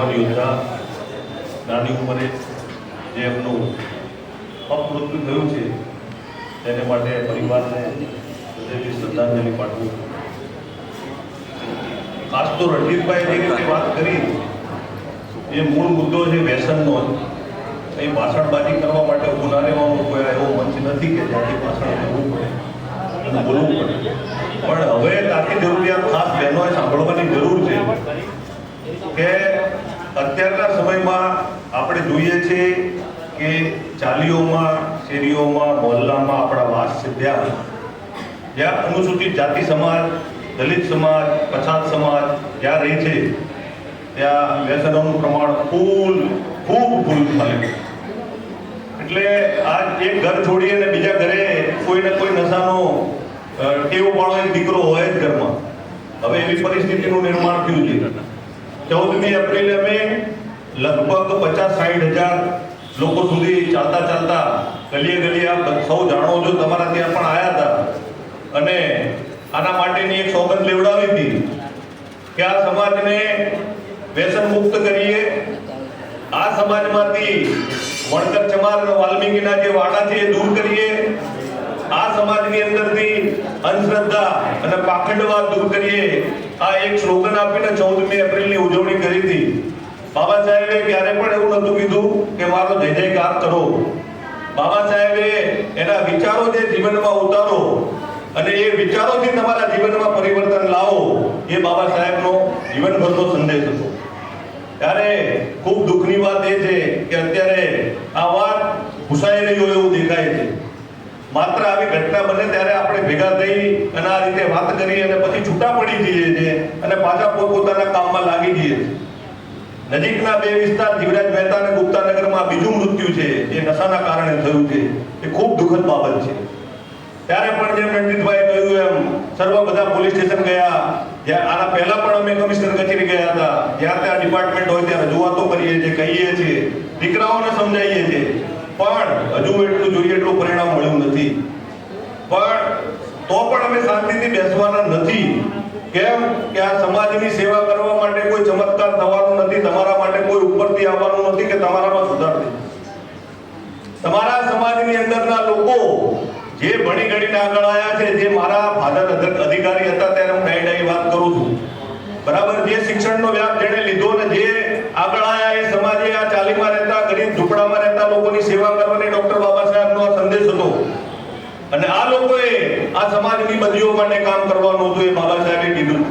યુવાન યોદ્ધા, નાની ઉંમરે જે એમનું અપમૃત્યુ થયું છે, તેને માટે પરિવારને હૃદયથી શ્રદ્ધાંજલિ પાઠવું ખાસ તો રણજીતભાઈ જે વાત કરી, એ મૂળ મુદ્દો છે વ્યસનનો એ ભાષણબાજી કરવા માટે ઊભું ના કોઈ એવો મંચ નથી કે જ્યાંથી ભાષણ કરવું પડે અને બોલવું પડે. પણ હવે તાકી જરૂરિયાત ખાસ બહેનોએ સાંભળવાની જરૂર છે કે આપણે જોઈએ છીએ કે ચાલીઓમાં, શેરીઓમાં, મોહલ્લામાં આપણા વાસ છે ત્યાં. જ્યાં અનુસૂચિત જાતિ સમાજ, દલિત સમાજ, પછાત સમાજ જ્યાં રહે છે. ત્યાં વ્યસનોનું પ્રમાણ ફૂલ, ખૂબ ફૂલ થાય એટલે આ એક ઘર છોડી અને બીજા ઘરે કોઈ ને કોઈ નશાનો ટેવ પાડો એક દીકરો હોય જ ઘરમાં. હવે એવી પરિસ્થિતિનું નિર્માણ થયું છે. ચૌદમી એપ્રિલે અમે લગભગ પચાસ સાઠ હજાર લોકો સુધી ચાલતા ચાલતા ગલીએ ગલીએ આપ સૌ જાણો છો, તમારા ત્યાં પણ આવ્યા હતા. અને આના માટેની એક સોગંદ લેવડાવી હતી કે આ સમાજને વ્યસન મુક્ત કરીએ. આ સમાજમાંથી વણકર ચમાર વાલ્મીકીના જે વાડા છે એ દૂર કરીએ. આ સમાજની અંદરથી અંધશ્રદ્ધા અને પાખંડવાદ દૂર કરીએ. આ એક સ્લોગન આપીને ચૌદમી એપ્રિલની ઉજવણી કરી હતી. બાબા સાહેબે ક્યારે પણ એવું નહોતું કીધું કે મારો જય જયકાર કરો. બાબા સાહેબે એના વિચારો જે જીવનમાં ઉતારો અને એ વિચારોથી તમારા જીવનમાં પરિવર્તન લાવો, એ બાબા સાહેબનો જીવનભરનો સંદેશ હતો. ત્યારે ખૂબ દુઃખની વાત એ છે કે અત્યારે આ વાત ભૂસાઈ રહી હોય એવું દેખાય છે. માત્ર આવી ઘટના બને ત્યારે આપણે ભેગા થઈ અને આ રીતે વાત કરી અને પછી છૂટા પડી જઈએ છીએ અને પાછા પોતપોતાના કામમાં લાગી જઈએ છીએ. નજીકના બે વિસ્તાર જીવરાજ મહેતા અને ગુપ્તાનગરમાં બીજું મૃત્યુ છે, જે નશાના કારણે થયું છે, એ ખૂબ દુઃખદ બાબત છે. ત્યારે પણ જેમ રણજીતભાઈ કહ્યું એમ, સર્વ બધા પોલીસ સ્ટેશન ગયા, જ્યાં આના પહેલા પણ અમે કમિશનર કચેરી ગયા હતા, જ્યાં ત્યાં ડિપાર્ટમેન્ટ હોય ત્યાં રજૂઆતો કરીએ છીએ, કહીએ છીએ, દીકરાઓને સમજાવીએ છીએ. પણ હજુ એટલું જોઈએ એટલું પરિણામ મળ્યું નથી. પણ તો પણ અમે શાંતિથી બેસવાના નથી. કેમ કે આ સમાજની સેવા કરવા માટે કોઈ ચમત્કાર થવાનું નથી, તમારા માટે કોઈ ઉપરથી આવવાનું નથી કે તમારામાં સુધાર થઈ તમારા સમાજની અંદરના લોકો જે ભણી ગણીને આગળ આવ્યા છે, જે મારા ફાધર અધિકારી હતા, ત્યારે હું ડાઈ ડાઈ વાત કરું છું. બરાબર? જે શિક્ષણનો વ્યાપ જેણે લીધો ને જે આગળ આવ્યા એ સમાજે આ ચાલીમાં રહેતા, ગરીબ ઝૂંપડામાં રહેતા લોકોની સેવા કરવાની ડોક્ટર બાબા સાહેબનો સંદેશ હતો. અને આ લોકોએ આ સમાજની બદલીઓ માટે કામ કરવાનું હતું એ બાબા સાહેબે કીધું.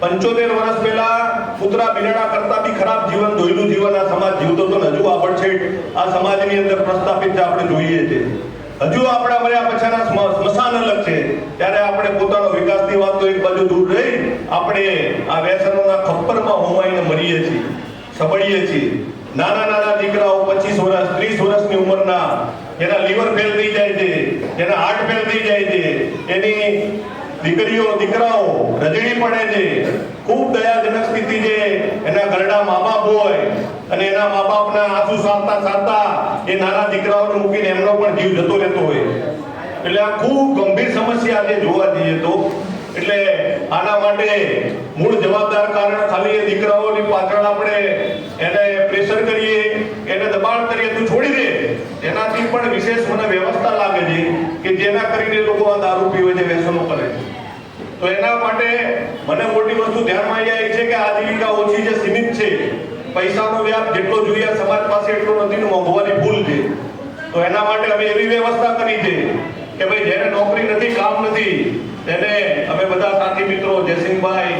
પંચોતેર વર્ષ પહેલા કૂતરા બિલાડા કરતા બી ખરાબ જીવન, ધોયેલું જીવન આ સમાજ જીવતો તો હજુ આ છે આ સમાજની અંદર પ્રસ્થાપિત આપણે જોઈએ છે. હજુ આપણા મર્યા પછીના સ્મશાન અલગ છે. ત્યારે આપણે પોતાનો વિકાસની વાત તો એક બાજુ દૂર રહી, આપણે આ વ્યસનોના ખપ્પરમાં હોમાઈને મરીએ છીએ, સબળીએ છીએ. નાના નાના દીકરાઓ પચીસ વર્ષ, ત્રીસ વર્ષની ઉંમરના જેના લીવર ફેલ થઈ જાય છે એના હાર્ટ ફેલ થઈ જાય છે, એની દીકરીઓ, દીકરાઓ રજડી પડે છે. ખૂબ દયાજનક સ્થિતિ છે. એના ઘરડા મા બાપ હોય અને એના મા બાપના આંસુ સારતા સારતા એ નાના દીકરાઓને મૂકીને એમનો પણ જીવ જતો રહેતો હોય. એટલે આ ખૂબ ગંભીર સમસ્યા આજે જોવા જઈએ તો. એટલે આના માટે મૂળ જવાબદાર કારણ ખાલી એ દીકરાઓની પાછળ આપણે એને પ્રેશર કરીએ એને દબાણ કરીએ તું છોડી દે એનાથી પણ વિશેષ મને વ્યવસ્થા લાગે છે કે જેના કરીને લોકો આ દારૂ પીવે છે વ્યસનો કરે છે તો એના માટે મને મોટી વસ્તુ ધ્યાનમાં આવી છે કે આજીવિકા ઓછી છે, સીમિત છે. પૈસાનો વ્યાપ જેટલો જોઈએ, સમાજ પાસે એટલો નથી ને ભૂલ છે. તો એના માટે અમે એવી વ્યવસ્થા કરી છે કે ભાઈ જેને નોકરી નથી, કામ નથી, તેને અમે બધા સાથી મિત્રો જયસિંહભાઈ,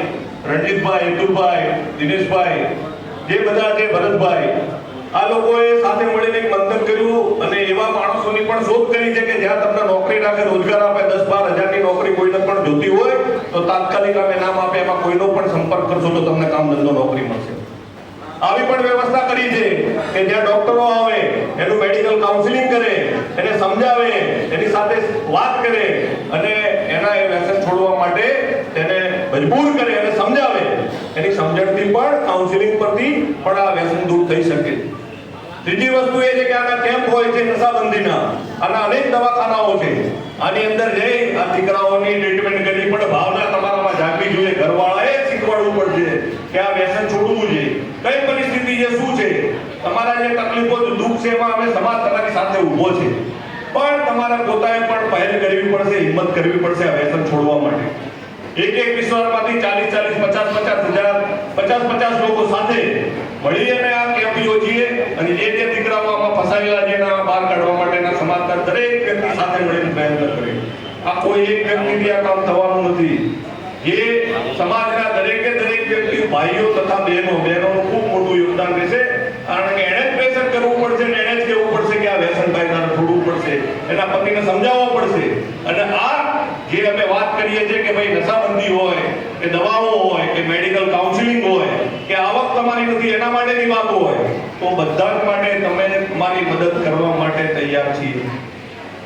રણજીતભાઈ, હિતુલભાઈ, દિનેશભાઈ, જે બધા છે, ભરતભાઈ આ લોકોએ સાથે મળીને એક મંથન કર્યું અને એવા માણસોની પણ શોધ કરી છે કે જ્યાં તમને નોકરી રાખે, રોજગાર આપે, દસ બાર હજારની નોકરી કોઈને પણ જોતી હોય, તો તાત્કાલિક અમે નામ આપે, એમાં કોઈનો પણ સંપર્ક કરશો તો તમને કામ ધંધો નોકરી મળશે. આવી પણ વ્યવસ્થા કરી છે કે જ્યાં ડોક્ટરો આવે, એનું મેડિકલ કાઉન્સિલિંગ કરે, એને સમજાવે, એની સાથે વાત કરે અને એના એ વ્યસન છોડવા માટે તેને મજબૂર કરે અને સમજાવે. એની સમજણથી પણ કાઉન્સિલિંગ પરથી પણ આ વ્યસન દૂર થઈ શકે. ત્રીજી વસ્તુ એ છે કે આના કેમ્પ હોય છે નશાબંધીના. આના અનેક દવાખાનાઓ છે. આની અંદર જઈ આ દીકરાઓની ટ્રીટમેન્ટ કરવી પડે. ભાવના તમારામાં જાગવી જોઈએ. ઘરવાળાએ શીખવાડવું પડશે કે આ વ્યસન છોડવું જોઈએ. કઈ પરિસ્થિતિ છે? શું છે? તમારા જે તકલીફો દુઃખ છે, એમાં અમે સમાજ તમારી સાથે ઊભો છે. પણ તમારા પોતાએ પણ પહેલ કરવી પડશે, હિંમત કરવી પડશે આ વ્યસન છોડવા માટે. એક એક વિશ્વાસમાંથી ચાલીસ ચાલીસ, પચાસ પચાસ હજાર, પચાસ પચાસ લોકો સાથે મળી અને આ કેમ્પ યોજીએ અને જે જે દીકરાઓ આમાં ફસાયેલા છે એના બહાર કાઢવા માટેના સમાજના દરેક વ્યક્તિ સાથે મળીને પ્રયત્ન કરીએ આ કોઈ એક વ્યક્તિથી આ કામ થવાનું નથી. જે સમાજના દરેકે દરેક વ્યક્તિ ભાઈઓ તથા બહેનો, બહેનોનું ખૂબ મોટું યોગદાન રહેશે. કારણ કે એણે જ પ્રેશર કરવું પડશે ને એણે જ કહેવું પડશે કે આ વ્યસન ભાઈ તારે છોડવું પડશે. એના પતિને સમજાવવો પડશે અને આ જે અમે વાત કરીએ છીએ કે ભાઈ નશાબંધી હોય કે દવાઓ હોય કે મેડિકલ કાઉન્સિલિંગ હોય કે આવક તમારી નથી એના માટેની વાતો હોય તો બધા જ માટે તમે મારી મદદ કરવા માટે તૈયાર છીએ.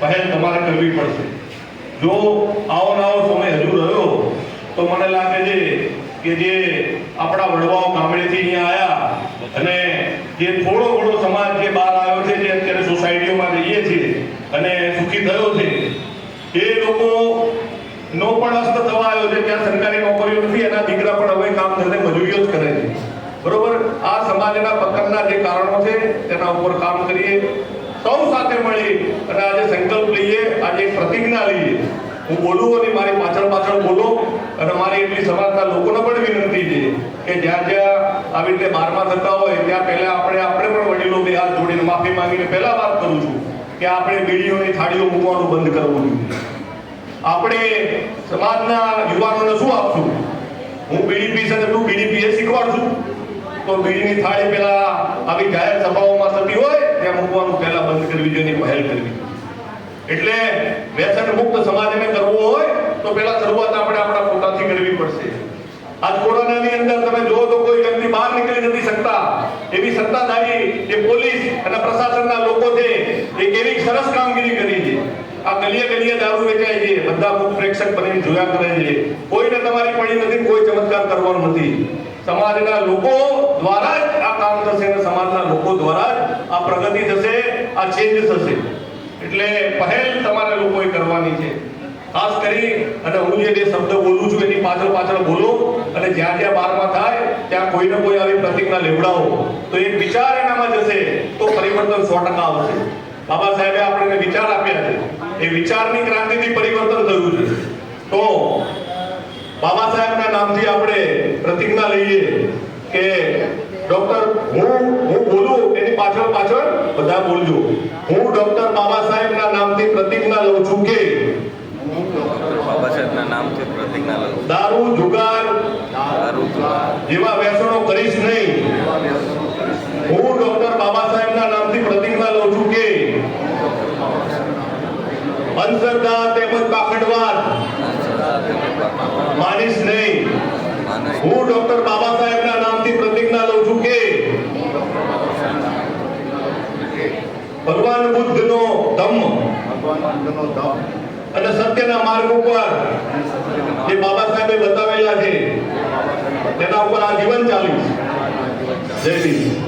પહેલ તમારે કરવી પડશે. જો આવો સમય હજુ રહ્યો, તો મને લાગે છે કે જે આપણા વડવાઓ ગામડેથી અહીંયા આવ્યા અને જે થોડો ઘણો સમાજ જે બહાર આવ્યો છે, જે અત્યારે સોસાયટીઓમાં રહીએ છીએ અને સુખી થયો છે, એ લોકો નો પણ અસ્ત થવા આવ્યો છે ત્યાં સરકારી નોકરીઓ નથી, એના દીકરા પણ હવે કામ ધંધે મજૂરીઓ જ કરે છે. બરોબર? આ સમાજના પતનના જે કારણો છે, તેના ઉપર કામ કરીએ, સૌ સાથે મળી અને આજે સંકલ્પ લઈએ, આજે પ્રતિજ્ઞા લઈએ. હું બોલું અને મારી પાછળ પાછળ બોલો અને મારી એટલી સમાજના લોકોને પણ વિનંતી છે કે જ્યાં જ્યાં આવી રીતે બારમાં થતા હોય, ત્યાં પહેલા આપણે આપણે પણ વડીલો બે હાથ જોડીને માફી માંગીને પહેલા વાત કરું છું કે આપણે બીડીઓની થાળીઓ મૂકવાનું બંધ કરવું જોઈએ. આપણે સમાજના યુવાનોને શું આપશું? હું બીડી અને તું બીડી પીએ શીખવાડશું તો બીડીની થાળી પેલા આવી જાહેર સભાઓમાં થતી હોય, ત્યાં મૂકવાનું પહેલા બંધ કરવી જોઈએ પહેલ કરવી એટલે વ્યસન મુક્ત સમાજ ને કરવો હોય, તો પહેલા શરૂઆત આપણે આપણા પોતાથી કરવી પડશે. આજ કોરોનાની અંદર તમે જો તો કોઈ વ્યક્તિ બહાર નીકળી નથી શકતા. એવી સત્તાધારી જે પોલીસ અને પ્રશાસનના લોકો છે, એ કેવી સરસ કામગીરી કરી છે. આ ગલીએ ગલીએ દારૂ વેચાય છે, બધા મુખ પ્રેક્ષક બનીને જોયા કરે છે. કોઈને તમારી પડી નથી કોઈ ચમત્કાર કરવાનો નથી. સમાજના લોકો દ્વારા જ આ કામ થશે અને સમાજના લોકો દ્વારા જ આ પ્રગતિ થશે, આ ચેન્જ થશે. એટલે પહેલ તમારે લોકોએ કરવાની છે. ખાસ કરી, અને હું જે શબ્દ બોલું છું એની પાછળ પાછળ બોલો, અને જ્યાં જ્યાં બારમાં થાય, ત્યાં કોઈ ને કોઈ આવી પ્રતિજ્ઞા લેવડાવો. તો એક વિચાર એનામાં જશે, તો પરિવર્તન સો ટકા આવશે. બાબા સાહેબે આપણને વિચાર આપ્યા છે. એ વિચારની ક્રાંતિથી પરિવર્તન થયું છે. તો બાબા સાહેબના નામથી આપણે પ્રતિજ્ઞા લઈએ કે ડોક્ટર હું હું બોલું એની પાછળ પાછળ બધા બોલજો. હું ડોક્ટર બાબા સાહેબના નામથી પ્રતિજ્ઞા લઉં છું કે બાબા સાહેબના નામથી પ્રતિજ્ઞા લઉં દારૂ જુગાર દારૂ જુગાર. જેવા વ્યસનો કરીશ નહીં. હું ડોક્ટર બાબા સાહેબના નામથી પ્રતિજ્ઞા લઉં છું કે અંધશ્રદ્ધા તેમજ માનીશ નહીં. હું ડોક્ટર બાબા સાહેબના નામથી પ્રતિજ્ઞા લઉં છું કે ભગવાન બુદ્ધનો ધમ્મ અને સત્યના માર્ગ ઉપર જે બાબા સાહેબે બતાવેલા છે. તેના ઉપર આ જીવન ચાલીશ. જય ભીમ.